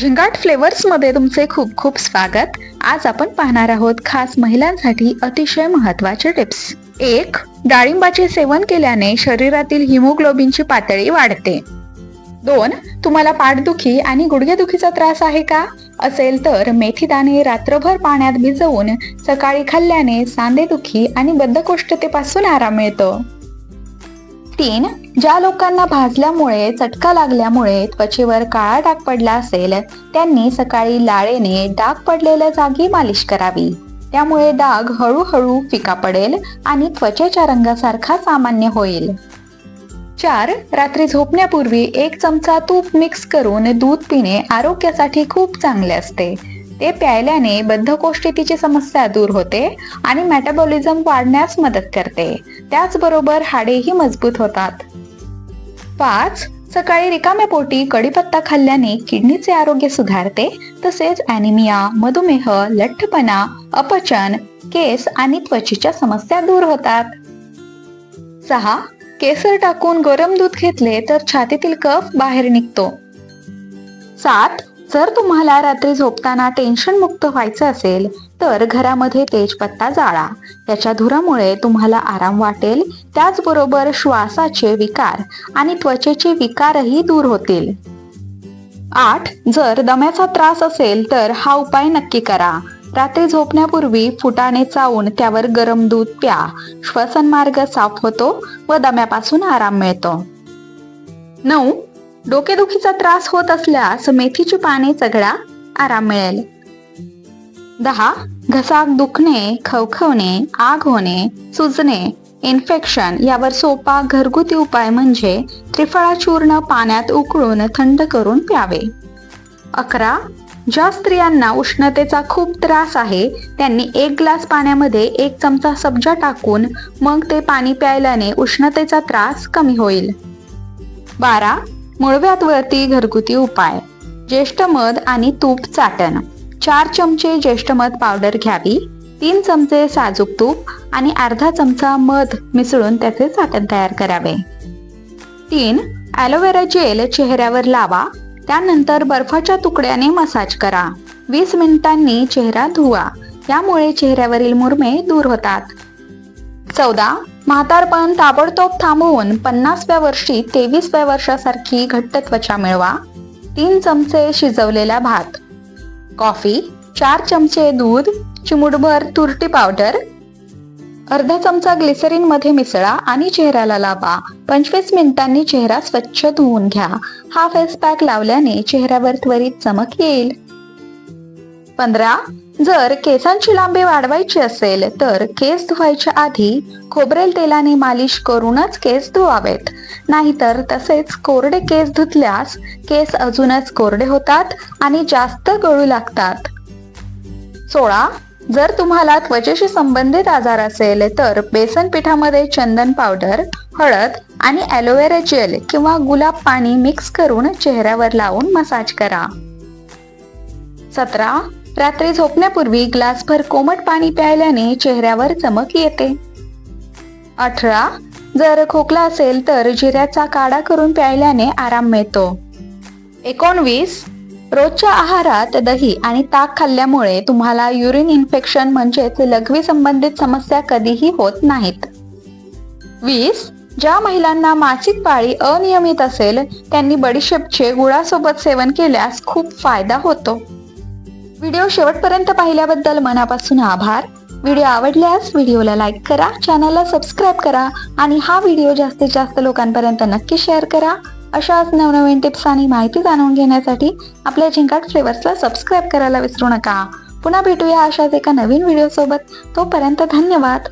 झिंगाट फ्लेवर्समध्ये तुमचे खूप खूप स्वागत. आज आपण पाहणार आहोत खास महिलांसाठी अतिशय महत्त्वाचे टिप्स. एक डाळिंबाचे सेवन केल्याने शरीरातील हिमोग्लोबिनची पातळी वाढते. दोन तुम्हाला पाठदुखी आणि गुडघेदुखीचा त्रास आहे का? असेल तर मेथी दाणे रात्रभर पाण्यात भिजवून सकाळी खाल्ल्याने सांधेदुखी आणि बद्धकोष्ठतेपासून आराम मिळतो. तीन ज्या लोकांना भाजल्यामुळे चटका लागल्यामुळे त्वचेवर काळा डाग पडला असेल त्यांनी सकाळी लाळेने डाग पडलेल्या जागी मालिश करावी. त्यामुळे डाग हळूहळू फिका पडेल आणि त्वचेच्या रंगासारखा सामान्य होईल. चार रात्री झोपण्यापूर्वी एक चमचा तूप मिक्स करून दूध पिणे आरोग्यासाठी खूप चांगले असते. ते प्यायल्याने बद्धकोष्ठतेची समस्या दूर होते आणि मेटाबॉलिझम वाढण्यास मदत करते. त्याचबरोबर हाडेही मजबूत होतात. पाच सकाळी रिकाम्या पोटी कडीपत्ता खाल्ल्याने किडनीचे आरोग्य सुधारते तसेच अॅनिमिया मधुमेह लठ्ठपणा अपचन केस आणि त्वचेच्या समस्या दूर होतात. सहा केसर टाकून गरम दूध घेतले तर छातीतील कफ बाहेर निघतो. सात जर तुम्हाला रात्री झोपताना टेन्शन मुक्त व्हायचं असेल तर घरामध्ये तेजपत्ता जाळा. त्याच्या धुरामुळे तुम्हाला आराम वाटेल त्याचबरोबर श्वासाचे विकार आणि त्वचेचे विकारही दूर होतील. आठ जर दम्याचा त्रास असेल तर हा उपाय नक्की करा. रात्री झोपण्यापूर्वी फुटाणे चावून त्यावर गरम दूध प्या. श्वसन मार्ग साफ होतो व दम्यापासून आराम मिळतो. नऊ डोकेदुखीचा त्रास होत असल्यास मेथीची पाने चघळा आराम मिळेल. दहा. घसा दुखणे खवखवणे आग होणे सुजणे इन्फेक्शन यावर सोपा घरगुती उपाय म्हणजे त्रिफळा चूर्ण पाण्यात उकळून थंड करून प्यावे. अकरा. ज्या स्त्रियांना उष्णतेचा खूप त्रास आहे त्यांनी एक ग्लास पाण्यामध्ये एक चमचा सब्जा टाकून मग ते पाणी प्यायल्याने उष्णतेचा त्रास कमी होईल. बारा. मुळव्यातवरती घरगुती उपाय. ज्येष्ठ मध आणि तूप चाटण. चार चमचे ज्येष्ठ मध पावडर घ्यावी. तीन चमचे साजूक तूप आणि अर्धा चमचा मध मिसळून त्याचे चाटण तयार करावे. तीन ॲलोवेरा जेल चेहऱ्यावर लावा. त्यानंतर बर्फाच्या तुकड्याने मसाज करा. वीस मिनिटांनी चेहरा धुवा. यामुळे चेहऱ्यावरील मुरमे दूर होतात. चौदा म्हातारपण ताबडतोब थांबवून पन्नासव्या वर्षी तेवीसव्या वर्षासारखी घट्ट त्वचा मिळवा. तीन चमचे शिजवलेला भात. कॉफी चार चमचे दूध चिमुटभर तुरटी पावडर. अर्धा चमचा ग्लिसरीन मध्ये मिसळा आणि चेहऱ्याला लावा. पंचवीस मिनिटांनी चेहरा स्वच्छ धुवून घ्या. हा फेस पॅक लावल्याने चेहऱ्यावर त्वरित चमक येईल. पंधरा जर केसांची लांबी वाढवायची असेल तर केस धुवायच्या आधी खोबरेल तेलाने मालिश करूनच केस धुवावेत. नाहीतर तसेच कोरडे केस धुतल्यास केस अजूनच कोरडे होतात आणि जास्त गळू लागतात. सोळा जर तुम्हाला त्वचेशी संबंधित आजार असेल तर बेसन पिठामध्ये चंदन पावडर हळद आणि ॲलोवेरा जेल किंवा गुलाब पाणी मिक्स करून चेहऱ्यावर लावून मसाज करा. सतरा रात्री झोपण्यापूर्वी ग्लासभर कोमट पाणी प्यायल्याने चेहऱ्यावर चमक येते. अठरा जर खोकला असेल तर जिऱ्याचा काढा करून प्यायल्याने आराम मिळतो. एकोणवीस रोजच्या आहारात दही आणि ताक खाल्ल्यामुळे तुम्हाला युरिन इन्फेक्शन म्हणजेच लघवी संबंधित समस्या कधीही होत नाहीत. वीस ज्या महिलांना मासिक पाळी अनियमित असेल त्यांनी बडीशेपचे गुळासोबत सेवन केल्यास खूप फायदा होतो. व्हिडिओ शेवटपर्यंत पाहिल्याबद्दल मनापासून आभार. व्हिडिओ आवडल्यास व्हिडिओला लाईक करा चॅनलला सबस्क्राईब करा आणि हा व्हिडिओ जास्तीत जास्त लोकांपर्यंत नक्की शेअर करा. अशाच नवनवीन टिप्स आणि माहिती जाणून घेण्यासाठी आपल्या झिंकाट फ्लेवर्सला सबस्क्राईब करायला विसरू नका. पुन्हा भेटूया अशाच एका नवीन व्हिडिओसोबत तोपर्यंत धन्यवाद.